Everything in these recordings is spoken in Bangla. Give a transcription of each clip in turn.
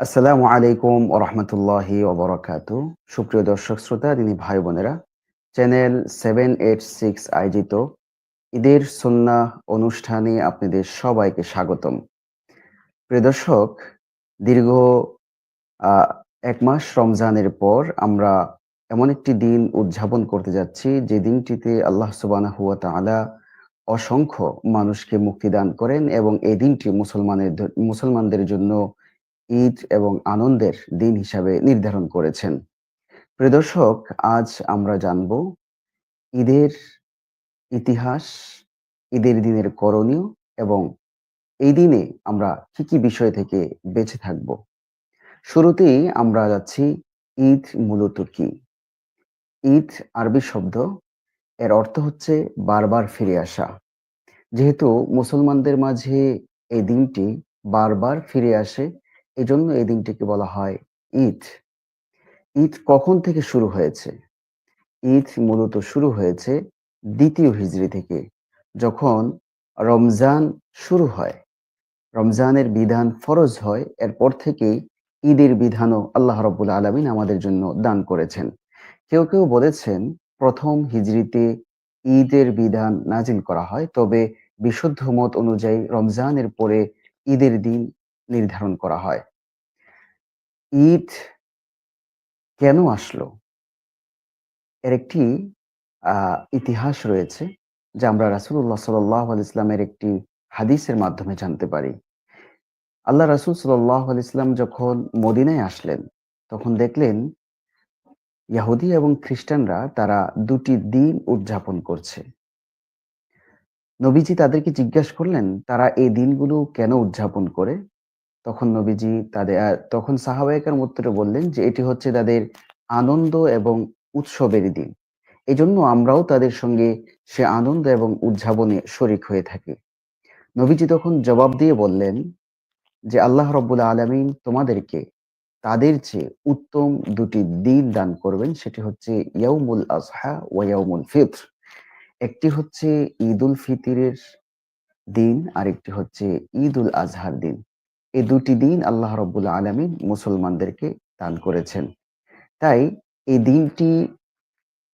আসসালামু আলাইকুম ও রহমতুল্লাহি ওবরাকাত সুপ্রিয় দর্শক শ্রোতা তিনি ভাই বোনেরা, চ্যানেল সেভেন এইট সিক্স আয়োজিত ঈদের সন্না অনুষ্ঠানে আপনাদের সবাইকে স্বাগতম। প্রিয় দর্শক, দীর্ঘ এক মাস রমজানের পর আমরা এমন একটি দিন উদযাপন করতে যাচ্ছি, যে দিনটিতে আল্লাহ সুবানাহু ওয়া তাআলা অসংখ্য মানুষকে মুক্তি দান করেন এবং এই দিনটি মুসলমানের মুসলমানদের জন্য ঈদ এবং আনন্দের দিন হিসাবে নির্ধারণ করেছেন। প্রিয় দর্শক, আজ আমরা জানব ঈদের ইতিহাস, ঈদের দিনের করণীয় এবং এই দিনে আমরা কি কি বিষয় থেকে বেঁচে থাকব। শুরুতেই আমরা যাচ্ছি ঈদ মূলত কি ঈদ আরবি শব্দ, এর অর্থ হচ্ছে বারবার ফিরে আসা। যেহেতু মুসলমানদের মাঝে এই দিনটি বারবার ফিরে আসে এজন্য এই দিনটিকে বলা হয় ঈদ। ঈদ কখন থেকে শুরু হয়েছে? ঈদ মূলত শুরু হয়েছে দ্বিতীয় হিজরি থেকে, যখন রমজান শুরু হয়। রমজানের বিধান ফরজ হয়, এরপর থেকেই ঈদের বিধানও আল্লাহ রব্বুল আলমিন আমাদের জন্য দান করেছেন। কেউ কেউ বলেছেন প্রথম হিজরিতে ঈদের বিধান নাজিল করা হয়, তবে বিশুদ্ধ মত অনুযায়ী রমজানের পরে ঈদের দিন নির্ধারণ করা হয়। ঈদ কেন আসলো? এর একটি ইতিহাস রয়েছে যা আমরা রাসুল্লাহ সাল্লাহ ইসলামের একটি হাদিসের মাধ্যমে জানতে পারি। আল্লাহ রাসুল সাল্লাহ ইসলাম যখন মদিনায় আসলেন, তখন দেখলেন ইয়াহুদি এবং খ্রিস্টানরা তারা দুটি দিন উদযাপন করছে। নবীজি তাদেরকে জিজ্ঞাসা করলেন, তারা এই দিনগুলো কেন উদযাপন করে? তখন নবীজি তাদের তখন সাহাবাহিকার উত্তরে বললেন যে এটি হচ্ছে তাদের আনন্দ এবং উৎসবের দিন। এই জন্য আমরাও তাদের সঙ্গে সে আনন্দ এবং উদযাপনে শরিক হয়ে থাকি। নবীজি তখন জবাব দিয়ে বললেন যে, আল্লাহ রব্বুল আলমিন তোমাদেরকে তাদের চেয়ে উত্তম দুটি দিন দান করবেন। সেটি হচ্ছে ইয়াউমুল আজহা ও ইয়াউমুল ফিত্র। একটি হচ্ছে ঈদ উল ফিতিরের দিন আর একটি হচ্ছে ঈদ উল আজহার দিন। এই দুটি দিন আল্লাহ রব্বুল আলমিন মুসলমানদেরকে দান করেছেন। তাই এই দিনটি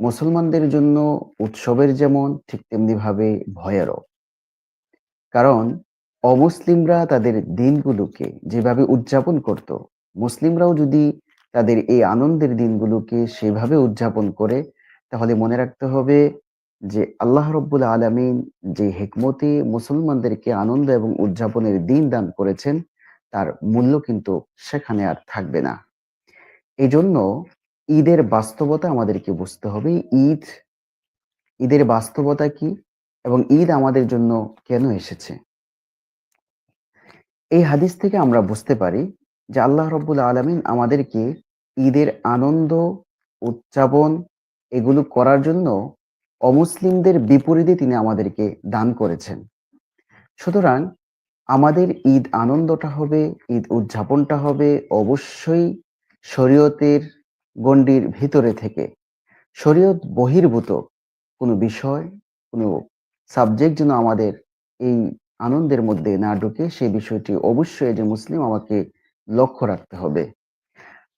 মুসলমানদের জন্য উৎসবের যেমন ঠিক তেমনি ভাবে ভয়েরও। কারণ অমুসলিমরা তাদের দিনগুলোকে যেভাবে উদযাপন করত, মুসলিমরাও যদি তাদের এই আনন্দের দিনগুলোকে সেভাবে উদযাপন করে, তাহলে মনে রাখতে হবে যে আল্লাহ রব্বুল আলমিন যে হেকমতে মুসলমানদেরকে আনন্দ এবং উদযাপনের দিন দান করেছেন তার মূল্য কিন্তু সেখানে আর থাকবে না। এই জন্য ঈদের বাস্তবতা আমাদেরকে বুঝতে হবে। ঈদ, ঈদের বাস্তবতা কি এবং ঈদ আমাদের জন্য কেন এসেছে? এই হাদিস থেকে আমরা বুঝতে পারি যে আল্লাহ রব্বুল আলমিন আমাদেরকে ঈদের আনন্দ, উদযাপন এগুলো করার জন্য অমুসলিমদের বিপরীতে তিনি আমাদেরকে দান করেছেন। সুতরাং আমাদের ঈদ আনন্দটা হবে, ঈদ উদযাপনটা হবে অবশ্যই শরীয়তের গণ্ডির ভিতরে থেকে। শরীয়ত বহির্ভূত কোনো বিষয়, কোনো সাবজেক্ট যেন আমাদের এই আনন্দের মধ্যে না ঢুকে, সেই বিষয়টি অবশ্যই যে মুসলিম আমাকে লক্ষ্য রাখতে হবে।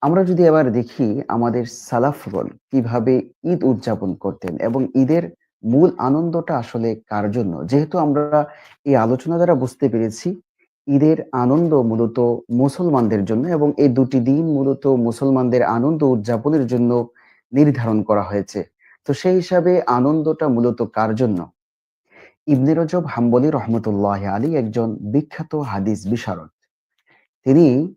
আমরা যদি এবার দেখি আমাদের সালাফগণ কীভাবে ঈদ উদযাপন করতেন এবং ঈদের মূল আনন্দটা আসলে কার জন্য? যেহেতু আমরা এই আলোচনা দ্বারা বুঝতে পেরেছি, ঈদের আনন্দ মূলত মুসলমানদের জন্য এবং এই দুটি দিন মূলত মুসলমানদের আনন্দ উদযাপনের জন্য নির্ধারণ করা হয়েছে। তো সেই হিসাবে আনন্দটা মূলত কার জন্য? ইবনে রজব হাম্বলি রহমতুল্লাহ আলী একজন বিখ্যাত হাদিস বিশারদ। তিনি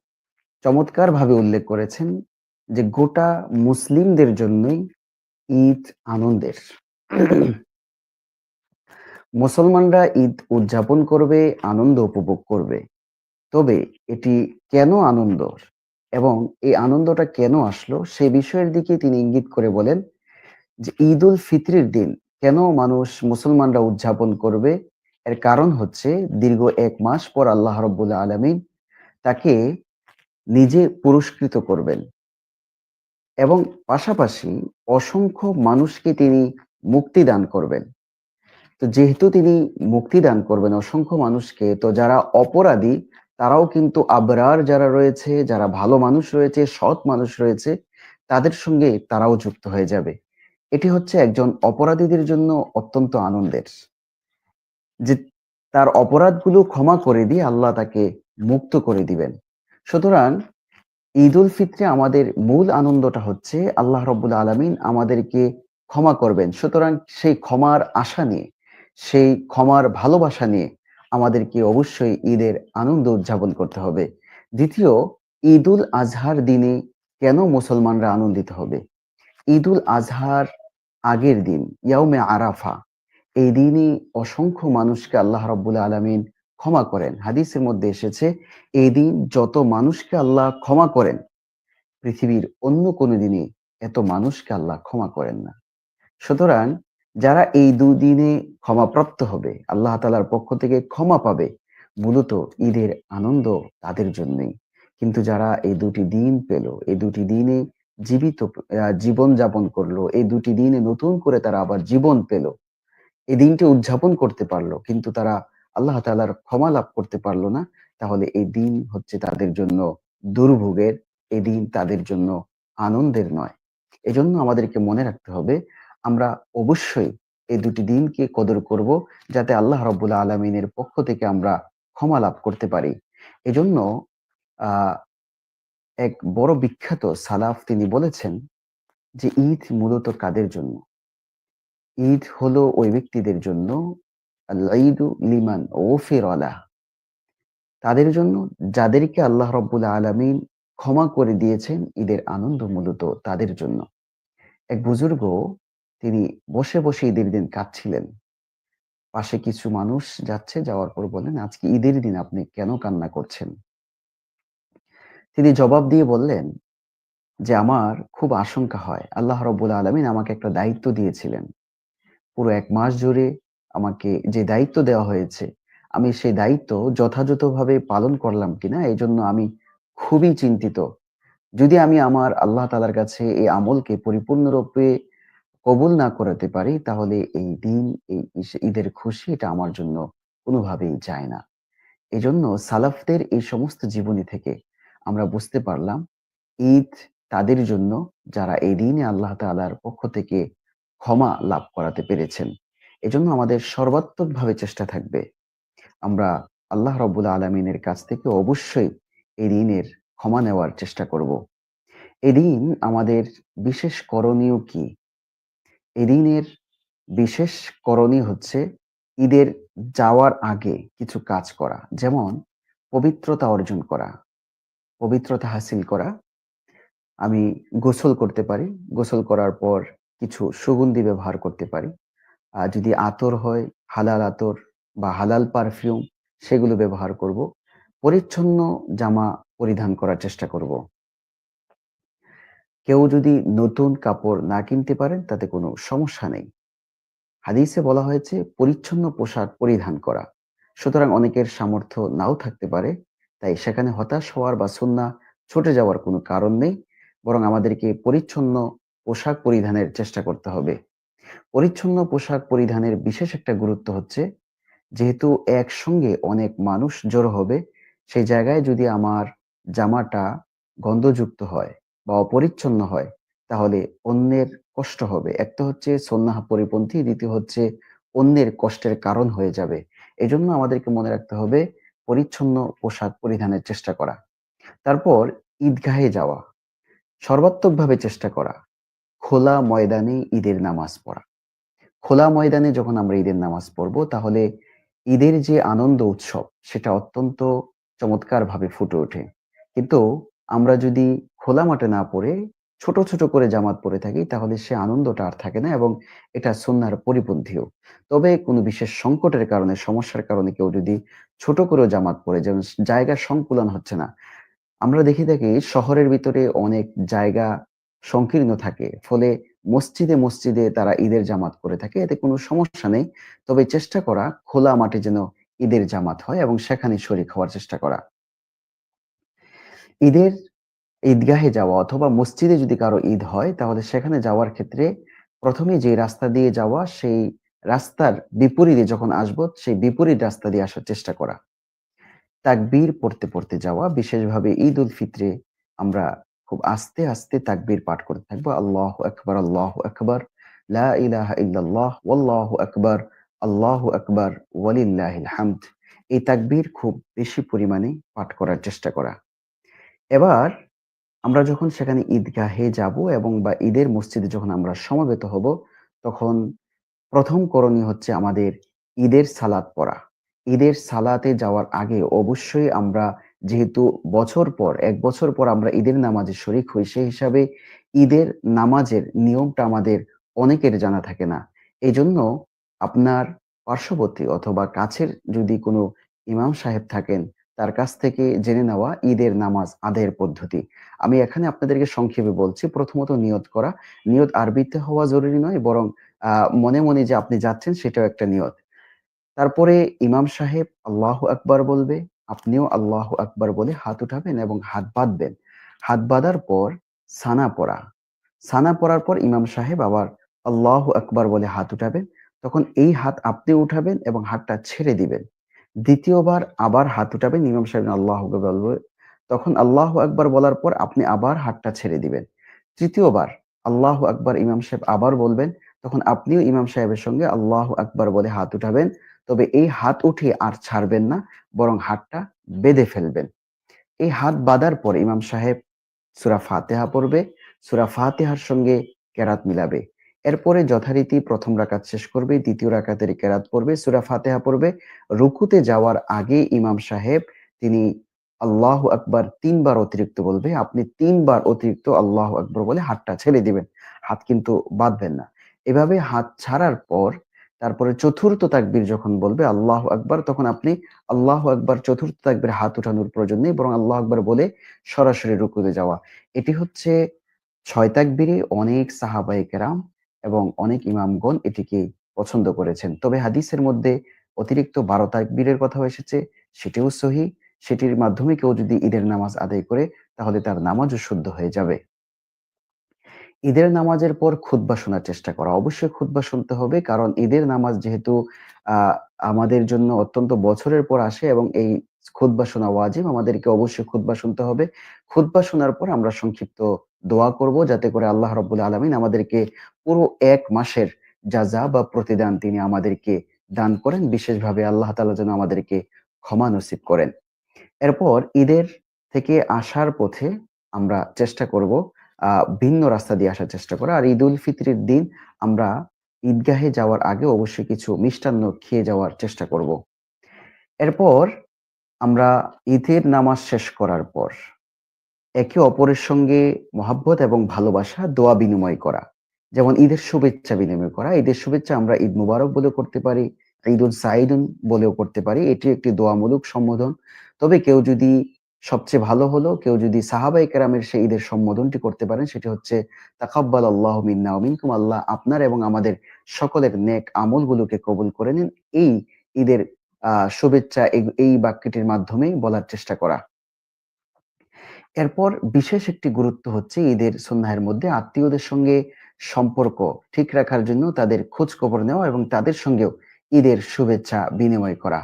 চমৎকার ভাবে উল্লেখ করেছেন যে গোটা মুসলিমদের জন্যই ঈদ আনন্দের। মুসলমানরা ঈদ উদযাপন করবে, আনন্দ উপভোগ করবে। তবে এটি কেন আনন্দ? এবং এই আনন্দটা কেন আসলো? সে বিষয়ের দিকে তিনি ইঙ্গিত করে বলেন যে ঈদ উল ফিতরের দিন কেন মানুষ মুসলমানরা উদযাপন করবে? এর কারণ হচ্ছে দীর্ঘ এক মাস পর আল্লাহ রব্বুল আলমিন তাকে নিজে পুরস্কৃত করবেন। এবং পাশাপাশি অসংখ্য মানুষকে তিনি মুক্তি দান করবেন তো যেহেতু তিনি মুক্তি দান করবেন অসংখ্য মানুষকে তো যারা অপরাধী তারাও কিন্তু আবরার যারা রয়েছে, যারা ভালো মানুষ রয়েছে, সৎ মানুষ রয়েছে, তাদের সঙ্গে তারাও যুক্ত হয়ে যাবে। এটি হচ্ছে একজন অপরাধীদের জন্য অত্যন্ত আনন্দের। যে তার অপরাধগুলো ক্ষমা করে দিয়ে আল্লাহ তাকে মুক্ত করে দিবেন। সুতরাং ঈদুল ফিত্রে আমাদের মূল আনন্দটা হচ্ছে আল্লাহ রব্বুল আলমিন আমাদেরকে ক্ষমা করবেন। সুতরাং সেই ক্ষমার আশা নিয়ে, সেই ক্ষমার ভালোবাসা নিয়ে আমাদেরকে অবশ্যই ঈদের আনন্দ উদযাপন করতে হবে। দ্বিতীয়, ঈদুল আজহার দিনে কেন মুসলমানরা আনন্দিত হবে? ঈদুল আজহার আগের দিন ইয়াউমে আরাফা এই দিনই অসংখ্য মানুষকে আল্লাহ রব্বুল আলমিন ক্ষমা করেন হাদিসের মধ্যে এসেছে এই দিন যত মানুষকে আল্লাহ ক্ষমা করেন পৃথিবীর অন্য কোনো দিনে এত মানুষকে আল্লাহ ক্ষমা করেন না সুতরাং যারা এই দুদিনে ক্ষমাপ্রাপ্ত হবে, আল্লাহ তালার পক্ষ থেকে ক্ষমা পাবে, মূলত ঈদের আনন্দ তাদের জন্যই। কিন্তু যারা এই দুটি দিন পেল, এই দুটি দিনে জীবিত জীবন যাপন করল, এই দুটি দিনে নতুন করে তারা আবার জীবন পেল এই দিনটি উদযাপন করতে পারল, কিন্তু তারা আল্লাহ তালার ক্ষমা লাভ করতে পারল না, তাহলে এই দিন হচ্ছে তাদের জন্য দুর্ভোগের এই দিন তাদের জন্য আনন্দের নয়। এজন্য আমাদেরকে মনে রাখতে হবে আমরা অবশ্যই এই দুটি দিনকে কদর করব যাতে আল্লাহ রব্বুল আলমিনের পক্ষ থেকে আমরা ক্ষমা লাভ করতে পারি। এজন্য এক বড় বিখ্যাত সালাফ তিনি বলেছেন যে, ঈদ মূলত কাদের জন্য? ঈদ হলো ওই ব্যক্তিদের জন্য লিমান তাদের জন্য যাদেরকে আল্লাহ রব্বুল আলমিন ক্ষমা করে দিয়েছেন, ঈদের আনন্দ মূলত তাদের জন্য। এক বুজুর্গ তিনি বসে বসে ঈদের দিন কাঁদছিলেন পাশে কিছু মানুষ যাচ্ছে, যাওয়ার পর বলেন আজকে ঈদের দিন আপনি কেন কান্না করছেন? তিনি জবাব দিয়ে বললেন যে, আমার খুব আশঙ্কা হয়। আল্লাহ রব্বুল আলমিন আমাকে একটা দায়িত্ব দিয়েছিলেন। পুরো এক মাস জুড়ে আমাকে যে দায়িত্ব দেওয়া হয়েছে, আমি সেই দায়িত্ব যথাযথভাবে পালন করলাম কিনা এই জন্য আমি খুবই চিন্তিত। যদি আমি আমার আল্লাহ তালার কাছে এই আমলকে পরিপূর্ণরূপে কবুল না করাতে পারি, তাহলে এই দিন, এই ঈদের খুশি এটা আমার জন্য কোনোভাবেই যায় না। এজন্য সালাফদের এই সমস্ত জীবনী থেকে আমরা বুঝতে পারলাম, ঈদ তাদের জন্য যারা এই দিনে আল্লাহ তালার পক্ষ থেকে ক্ষমা লাভ করাতে পেরেছেন, এজন্য আমাদের সর্বাত্মকভাবে চেষ্টা থাকবে। আমরা আল্লাহ রব্বুল আলমিনের কাছ থেকে অবশ্যই এই ঋণের ক্ষমা নেওয়ার চেষ্টা করব। এদিন আমাদের বিশেষ করণীয় কি? ঋণের বিশেষ করণীয় হচ্ছে ঈদের যাওয়ার আগে কিছু কাজ করা, যেমন পবিত্রতা অর্জন করা, পবিত্রতা হাসিল করা। আমি গোসল করতে পারি, গোসল করার পর কিছু সুগন্ধি ব্যবহার করতে পারি। আর যদি আতর হয়, হালাল আতর বা হালাল পারফিউম সেগুলো ব্যবহার করব। পরিচ্ছন্ন জামা পরিধান করার চেষ্টা করব। কেউ যদি নতুন কাপড় না কিনতে পারেন, তাতে কোনো সমস্যা নেই। হাদিসে বলা হয়েছে, পরিচ্ছন্ন পোশাক পরিধান করা। সুতরাং অনেকের সামর্থ্য নাও থাকতে পারে, তাই সেখানে হতাশ হওয়ার বা সন্না ছুটে যাওয়ার কোনো কারণ নেই, বরং আমাদেরকে পরিচ্ছন্ন পোশাক পরিধানের চেষ্টা করতে হবে। পরিচ্ছন্ন পোশাক পরিধানের বিশেষ একটা গুরুত্ব হচ্ছে, যেহেতু একসঙ্গে অনেক মানুষ জড়ো হবে, সেই জায়গায় যদি আমার জামাটা গন্ধযুক্ত হয় বা অপরিচ্ছন্ন হয়, তাহলে অন্যের কষ্ট হবে। একটা হচ্ছে সন্ন্যাহ পরিপন্থী, দ্বিতীয় হচ্ছে অন্যের কষ্টের কারণ হয়ে যাবে। এজন্য আমাদেরকে মনে রাখতে হবে পরিচ্ছন্ন পোশাক পরিধানের চেষ্টা করা। তারপর ঈদগাহে যাওয়া। সর্বাত্মকভাবে চেষ্টা করা। খোলা ময়দানে ঈদের নামাজ পড়া। খোলা ময়দানে যখন আমরা ঈদের নামাজ পড়ব, তাহলে ঈদের যে আনন্দ উৎসব, সেটা অত্যন্ত চমৎকার ভাবে ফুটে ওঠে। কিন্তু আমরা যদি খোলা মাঠে না পড়ে ছোট ছোট করে জামাত পরে থাকি, তাহলে সে আনন্দটা আর থাকে না এবং এটা সন্ন্যার পরিপন্থীও। তবে কোনো বিশেষ সংকটের কারণে, সমস্যার কারণে কেউ যদি ছোট করেও জামাত পরে যেমন জায়গার সংকুলন হচ্ছে না। আমরা দেখি থাকি শহরের ভিতরে অনেক জায়গা সংকীর্ণ থাকে, ফলে মসজিদে মসজিদে তারা ঈদের জামাত করে থাকে, এতে কোনো সমস্যা নেই। তবে চেষ্টা করা খোলা মাঠে যেন ঈদের জামাত হয় এবং সেখানে শরিক হওয়ার চেষ্টা করা। ঈদের ঈদগাহে যাওয়া অথবা মসজিদে যদি কারও ঈদ হয় তাহলে সেখানে যাওয়ার ক্ষেত্রে প্রথমে যে রাস্তা দিয়ে যাওয়া সেই রাস্তার বিপরীতে যখন আসব সেই বিপরীত রাস্তা দিয়ে আসার চেষ্টা করা তাকবীর পড়তে, পড়তে যাওয়া বিশেষভাবে ঈদ উল ফিতরে আমরা খুব আস্তে, আস্তে তাকবীর পাঠ করতে থাকব। আল্লাহ আকবার, আল্লাহু আকবার, লা আকবার, আল্লাহু আকবার, হামদ। এই তাকবীর খুব বেশি পরিমাণে পাঠ করার চেষ্টা করা। এবার আমরা যখন সেখানে ঈদগাহে যাব এবং বা ঈদের মসজিদে যখন আমরা সমবেত হব, তখন প্রথম করণীয় হচ্ছে আমাদের ঈদের সালাত পড়া। ঈদের সালাতে যাওয়ার আগে অবশ্যই আমরা যেহেতু বছর পর এক বছর পর আমরা ঈদের নামাজে শরিক হই, সেই হিসাবে ঈদের নামাজের নিয়মটা আমাদের অনেকের জানা থাকে না। এজন্য আপনার পার্শ্ববর্তী অথবা কাছের যদি কোনো ইমাম সাহেব থাকেন, তার কাছ থেকে জেনে নেওয়া ঈদের নামাজ আদায়ের পদ্ধতি। আমি এখানে আপনাদেরকে সংক্ষেপে বলছি। প্রথমত নিয়ত করা। নিয়ত আরবিতে হওয়া জরুরি নয় বরং মনে, মনে যে আপনি যাচ্ছেন সেটাও একটা নিয়ত। তারপরে ইমাম সাহেব আল্লাহ আকবার বলবে, আপনিও আল্লাহ আকবার বলে হাত উঠাবেন এবং হাত বাঁধবেন। হাত বাঁধার পর সানা পড়া। সানা পড়ার পর ইমাম সাহেব আবার আল্লাহ আকবার বলে হাত উঠাবেন। তখন এই হাত আপনি উঠাবেন এবং হাতটা ছেড়ে দিবেন। দ্বিতীয়বার আবার হাত উঠাবেন ইমাম সাহেব আল্লাহ বলবে। তখন আল্লাহ আকবার বলার পর আপনি আবার হাতটা ছেড়ে দিবেন। তৃতীয়বার আল্লাহ আকবার ইমাম সাহেব আবার বলবেন। তখন আপনিও ইমাম সাহেবের সঙ্গে আল্লাহ আকবার বলে হাত উঠাবেন। তবে এই হাত উঠিয়ে আর ছাড়বেন না, বরং হাতটা বেঁধে ফেলবেন। এই হাত বাঁধার পর ইমাম সাহেব সুরা ফাতেহা পড়বে। সুরা ফাতেহার সঙ্গে কেরাত মিলাবে। এরপরে যথারীতি প্রথম রাকাত শেষ করবে, ২য় রাকাতের কেরাত পড়বে, সুরা ফাতেহা পড়বে। রুকুতে যাওয়ার আগে ইমাম সাহেব তিনি আল্লাহ আকবার তিনবার অতিরিক্ত বলবে। আপনি তিনবার অতিরিক্ত আল্লাহ আকবর বলে হাতটা ছেড়ে দিবেন। হাত কিন্তু বাঁধবেন না। এভাবে হাত ছাড়ার পর তারপরে চতুর্থ তাকবীর যখন বলবে আল্লাহ আকবার তখন আপনি আল্লাহ আকবার চতুর্থ তাকবীরে হাত উঠানোর প্রয়োজন নেই বরং আল্লাহ আকবার বলে সরাসরি রুকুতে যাওয়া। এটি হচ্ছে ছয় তাকবীরে অনেক সাহাবায়ে কেরাম এবং অনেক ইমামগণ এটিকে পছন্দ করেছেন। তবে হাদিসের মধ্যে অতিরিক্ত ১২ তাকবীরের কথাও এসেছে, সেটিও সহিহ। সেটির মাধ্যমে কেউ যদি ঈদের নামাজ আদায় করে তাহলে তার নামাজও শুদ্ধ হয়ে যাবে। ঈদের নামাজের পর খুতবা শোনার চেষ্টা করা। অবশ্যই খুতবা শুনতে হবে কারণ ঈদের নামাজ যেহেতু আমাদের জন্য অত্যন্ত বছরের পর আসে এবং এই খুতবা শোনা ওয়াজিব, আমাদেরকে অবশ্যই খুতবা শুনতে হবে। খুতবা শোনার পর আমরা সংক্ষিপ্ত দোয়া করব, যাতে করে আল্লাহ রাব্বুল আলামিন আমাদেরকে পুরো এক মাসের যাজা বা প্রতিদান তিনি আমাদেরকে দান করেন। বিশেষভাবে আল্লাহ তাআলা যেন আমাদেরকে ক্ষমা নসিব করেন। এরপর ঈদের থেকে আসার পথে আমরা চেষ্টা করব ভিন্ন রাস্তা দিয়ে আসার চেষ্টা করা। আর ঈদ উল ফিতরের দিন আমরা ঈদগাহে যাওয়ার আগে অবশ্যই কিছু মিষ্টান্ন খেয়ে যাওয়ার চেষ্টা করব। এরপর আমরা ঈদের নামাজ শেষ করার পর একে অপরের সঙ্গে মহাব্বত এবং ভালোবাসা দোয়া বিনিময় করা। যেমন ঈদের শুভেচ্ছা বিনিময় করা। ঈদের শুভেচ্ছা আমরা ঈদ মুবারক বলেও করতে পারি, ঈদুল সাঈদুন বলেও করতে পারি। এটি একটি দোয়ামূলক সম্বোধন। তবে কেউ যদি সবচেয়ে ভালো হলো কেউ যদি সাহাবাই কেরামের সেই ঈদের সম্বোধনটি করতে পারেন সেটি হচ্ছে তাকাব্বাল আল্লাহ মিন্না মিনকুম আল্লাহ আপনার এবং আমাদের সকলের নেক আমলগুলোকে কবুল করে নিন। এই ঈদের শুভেচ্ছা এই বাক্যটির মাধ্যমে বলার চেষ্টা করা। এরপর বিশেষ একটি গুরুত্ব হচ্ছে ঈদের সুন্নাহের মধ্যে আত্মীয়দের সঙ্গে সম্পর্ক ঠিক রাখার জন্য তাদের খোঁজ খবর নেওয়া এবং তাদের সঙ্গেও ঈদের শুভেচ্ছা বিনিময় করা।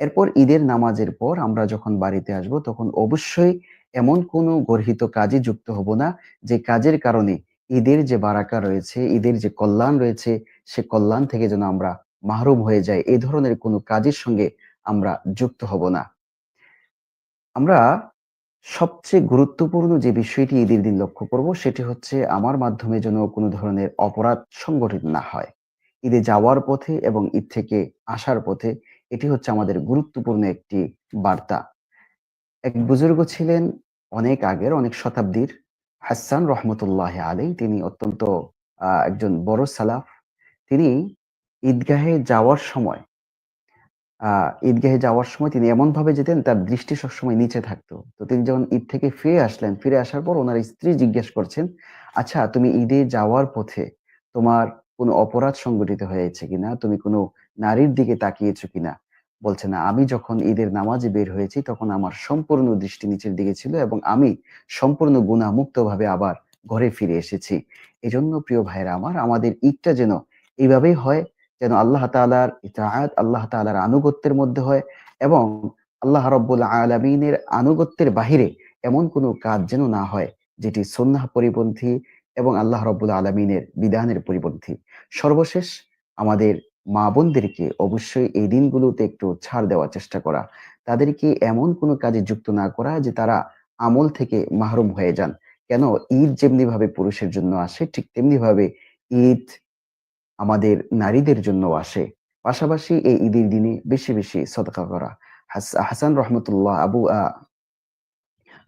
এরপর ঈদের নামাজের পর আমরা যখন বাড়িতে আসব তখন অবশ্যই এমন কোনো গর্হিত কাজে যুক্ত হব না যে কাজের কারণে ঈদের যে বারাকা রয়েছে, ঈদের যে কল্যাণ রয়েছে সে কল্যাণ থেকে যেন আমরা মাহরুম হয়ে যাই। এ ধরনের কোনো কাজের সঙ্গে আমরা যুক্ত হব না। আমরা সবচেয়ে গুরুত্বপূর্ণ যে বিষয়টি ঈদের দিন লক্ষ্য করব সেটি হচ্ছে আমার মাধ্যমে যেন কোনো ধরনের অপরাধ সংগঠিত না হয়। ঈদে যাওয়ার পথে এবং ঈদ থেকে আসার পথে এটি হচ্ছে আমাদের গুরুত্বপূর্ণ একটি বার্তা। এক বুজুর্গ ছিলেন অনেক আগের, অনেক শতাব্দীর হাসান রহমতুল্লাহি আলী তিনি অত্যন্ত একজন বড় সালাফ। তিনি ঈদগাহে যাওয়ার সময় আ ঈদগাহে যাওয়ার সময় তিনি এমনভাবে যেতেন তার দৃষ্টি সবসময় নিচে থাকতো। তো তিনি যখন ঈদ থেকে ফিরে আসলেন, ফিরে আসার পর ওনার স্ত্রী জিজ্ঞেস করছেন, "আচ্ছা তুমি ঈদে যাওয়ার পথে তোমার কোনো অপরাধ সংঘটিত হয়েছে কিনা? তুমি কোনো নারীর দিকে তাকিয়েছো কিনা?" বলছে, "না, আমি যখন ঈদের নামাজে বের হয়েছি তখন আমার সম্পূর্ণ দৃষ্টি নিচের দিকে ছিল এবং আমি সম্পূর্ণ গুনাহমুক্তভাবে আবার ঘরে ফিরে এসেছি।" এজন্য প্রিয় ভাইয়েরা আমার, আমাদের ঈদটা যেন এইভাবেই হয় যেন আল্লাহ তাআলার ইতাআত, আল্লাহ তাআলার আনুগত্যের মধ্যে হয় এবং আল্লাহ রব্বুল আলমিনের আনুগত্যের বাহিরে এমন কোনো কাজ যেন না হয় যেটি সন্ন্যাহ পরিপন্থী এবং আল্লাহ রব্বুল আলমিনের বিধানের পরিপন্থী। সর্বশেষ আমাদের মা বোনদেরকে অবশ্যই এই দিনগুলোতে একটু ছাড় দেওয়ার চেষ্টা করা। তাদেরকে এমন কোনো কাজে যুক্ত না করা যে তারা আমল থেকে মাহরুম হয়ে যান। কেন? ঈদ যেমনি ভাবে পুরুষের জন্য আসে ঠিক তেমনি ভাবে ঈদ আমাদের নারীদের জন্য আসে। পাশাপাশি এই ঈদের দিনে বেশি বেশি সদকা করা। হাসান রহমতুল্লাহ আবু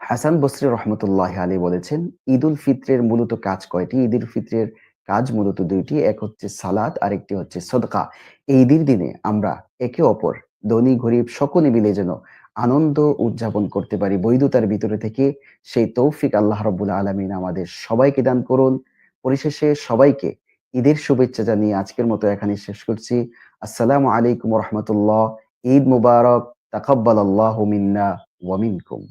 হাসান বসরি রহমতুল্লাহ আলী বলেছেন ঈদ উল ফিত্রের মূলত কাজ কয়টি? ঈদ উল ফিত্রের কাজ মূলত দুইটি, এক হচ্ছে সালাদ আর একটি হচ্ছে সদকা। এই ঈদের দিনে আমরা একে অপর, ধনী, গরিব, সকলে মিলে যেন আনন্দ উদযাপন করতে পারি বৈধতার ভিতরে থেকে, সেই তৌফিক আল্লাহ রব্বুল আলমিন আমাদের সবাইকে দান করুন। পরিশেষে সবাইকে ঈদের শুভেচ্ছা জানিয়ে আজকের মতো এখানে শেষ করছি। আসসালামু আলাইকুম রহমতুল্লাহ। ঈদ মুবারক। তাকাব্বাল আল্লাহ মিন্না ওয়ামিনকুম